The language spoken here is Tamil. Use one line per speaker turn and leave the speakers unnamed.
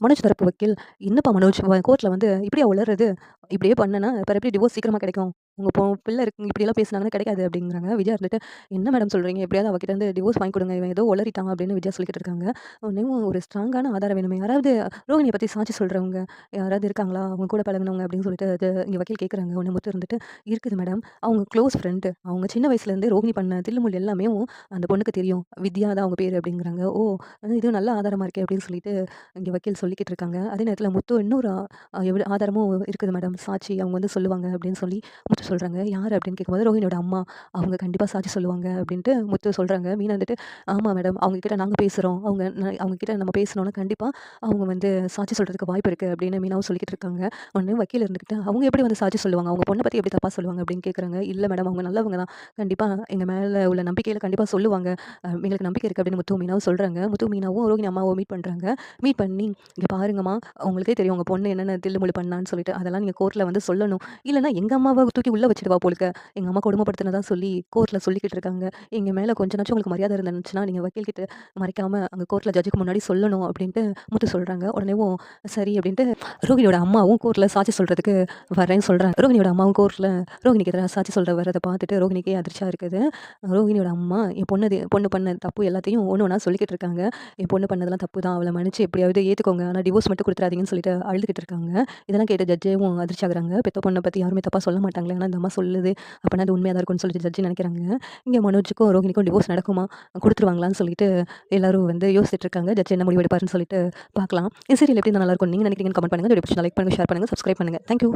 மனோஜ் தரப்பு வக்கீல் என்னப்பா மனோஜ் கோர்ட்டில் வந்து இப்படியா உளறது? இப்படியே பண்ணனா அப்புறம் எப்படி டிவோர்ஸ் சீக்கிரமாக கிடைக்கும்? உங்கள் பொ பிள்ளை இருக்கு இப்படியெல்லாம் பேசினாங்கன்னா கிடைக்காது அப்படிங்கிறாங்க. விஜயா இருந்துட்டு என்ன மேடம் சொல்கிறீங்க எப்படியாவது அவகிட்ட இருந்து டிவோர்ஸ் வாங்கி கொடுங்க. இவன் ஏதோ உளறிட்டான் அப்படின்னு விஜயா சொல்லிட்டு இருக்காங்க. உடனேவும் ஒரு ஸ்ட்ராங்கான ஆதாரம் வேணுமே. யாராவது ரோகிணியை பற்றி சாட்சி சொல்கிறவங்க யாராவது இருக்காங்களா? அவங்க கூட பழகுனவங்க அப்படின்னு சொல்லிட்டு அது இங்கே வக்கீல் கேட்குறாங்க ஒன்று முத்து இருந்துட்டு இருக்குது மேடம் அவங்க க்ளோஸ் ஃப்ரெண்டு அவங்க சின்ன வயசுலேருந்து ரோகிணி பண்ண தில்லுமுல் எல்லாமே அந்த பொண்ணுக்கு தெரியும். வித்யா தான் அவங்க பேர் அப்படிங்கிறாங்க. ஓ இது நல்ல ஆதாரமாக இருக்கே அப்படின்னு சொல்லிட்டு இங்கே வக்கீல் சொல்லிக்கிட்டு இருக்காங்க. அதே நேரத்தில் முத்து இன்னொரு எவ்வளோ ஆதாரமும் இருக்குது மேடம் சாட்சி அவங்க வந்து சொல்லுவாங்க அப்படின்னு சொல்லி முத்து சொல்கிறாங்க யார்? அப்படின்னு கேட்கும்போது ரோஹினியோட அம்மா. அவங்க கண்டிப்பாக சாட்சி சொல்லுவாங்க. அப்படின்ட்டு முத்து சொல்கிறாங்க மீனா வந்துட்டு ஆமாம் மேடம். அவங்க கிட்ட நாங்கள் பேசுகிறோம் அவங்க ந- நம்ம பேசணும்னா கண்டிப்பாக அவங்க வந்து சாட்சி சொல்கிறதுக்கு வாய்ப்பு இருக்குது அப்படின்னு மீனாவும் சொல்லிக்கிட்டு இருக்காங்க. ஒன்று வக்கீல் இருந்துக்கிட்டு அவங்க எப்படி வந்து சாட்சி சொல்லுவாங்க? அவங்க பொண்ணை பற்றி எப்படி தப்பாக சொல்லுவாங்க? அப்படின்னு கேட்குறாங்க. இல்லை மேடம். அவங்க நல்லவங்க தான். கண்டிப்பாக எங்கள் மேலே உள்ள நம்பிக்கையில் கண்டிப்பாக சொல்லுவாங்க. எங்களுக்கு நம்பிக்கை இருக்குது அப்படின்னு முத்து மீனாவும் சொல்கிறாங்க முத்து மீனாவும் ரோஹினி அம்மாவும் மீட் பண்ணுறாங்க மீட் பண்ணி இங்கே பாருங்கம்மா. உங்களுக்கே தெரியும் உங்கள் பொண்ணு என்னென்ன தில்லுமுள்ளு பண்ணான்னு சொல்லிட்டு அதெல்லாம் நீங்கள் கோர்ட்டில் வந்து சொல்லணும். இல்லைன்னா எங்கள் அம்மாவை தூக்கி உள்ளே வச்சுடுவா போலுக்க. எங்கள் அம்மா கொடுமைப்படுத்தினதா சொல்லி கோர்ட்டில் சொல்லிக்கிட்டு இருக்காங்க. எங்கள் மேலே கொஞ்ச நாச்சும் உங்களுக்கு மரியாதை இருந்துச்சுன்னா நீங்கள் வக்கீல் கிட்ட மறைக்காமல் அங்கே கோர்ட்டில் ஜட்ஜுக்கு முன்னாடி சொல்லணும் அப்படின்ட்டு முத்து சொல்கிறாங்க உடனேவும் சரி அப்படின்ட்டு ரோகிணியோட அம்மாவும் கோர்ட்டில் சாட்சி சொல்கிறதுக்கு வரேன்னு சொல்கிறாங்க ரோகிணியோட அம்மாவும் கோர்ட்டில் ரோகிணிக்கு எதிராக சாட்சி சொல்கிற வரதை பார்த்துட்டு ரோகிணிக்கே அதிர்ச்சியாக இருக்குது. ரோகிணியோட அம்மா என் பொண்ணு பொண்ணு பண்ண தப்பு எல்லாத்தையும் ஒன்று ஒன்றா சொல்லிக்கிட்டு இருக்காங்க. என் பொண்ணு பண்ணதெல்லாம் தப்பு தான். அவளை மன்னிச்சு எப்படியாவது ஏற்றுக்கோங்க ஆனால் டிவோர்ஸ் மட்டும் கொடுத்துறாதீங்கன்னு சொல்லிட்டு அழுதுகிட்டு இருக்காங்க. இதெல்லாம் கேட்ட ஜட்ஜேவும் அதிர்ச்சி ஆகுறாங்க பெத்த பொண்ணை பற்றி யாருமே தப்பாக சொல்ல மாட்டாங்களே ஆனால் இந்த அம்மா சொல்லுது. அப்படின்னா அது உண்மையாக தான் இருக்கும்னு சொல்லிட்டு ஜட்ஜி நினைக்கிறாங்க. இங்கே மனோஜுக்கும் ரோஹினிக்கும் டிவோர்ஸ் நடக்குமா? கொடுத்துருவாங்களான்னு சொல்லிட்டு எல்லாரும் வந்து யோசிச்சுட்டு இருக்காங்க. ஜட்ஜி என்ன முடிவு எடுப்பாருன்னு சொல்லிட்டு பார்க்கலாம். இந்த சீரியல் எப்படி நல்லா இருக்கும் நீங்கள் நினைக்கிறீங்கன்னு கமெண்ட் பண்ணுங்கள் லைக் பண்ணுங்கள் ஷேர் பண்ணுங்கள் சப்ஸ்கிரைப் பண்ணுங்கள் தேங்க்யூ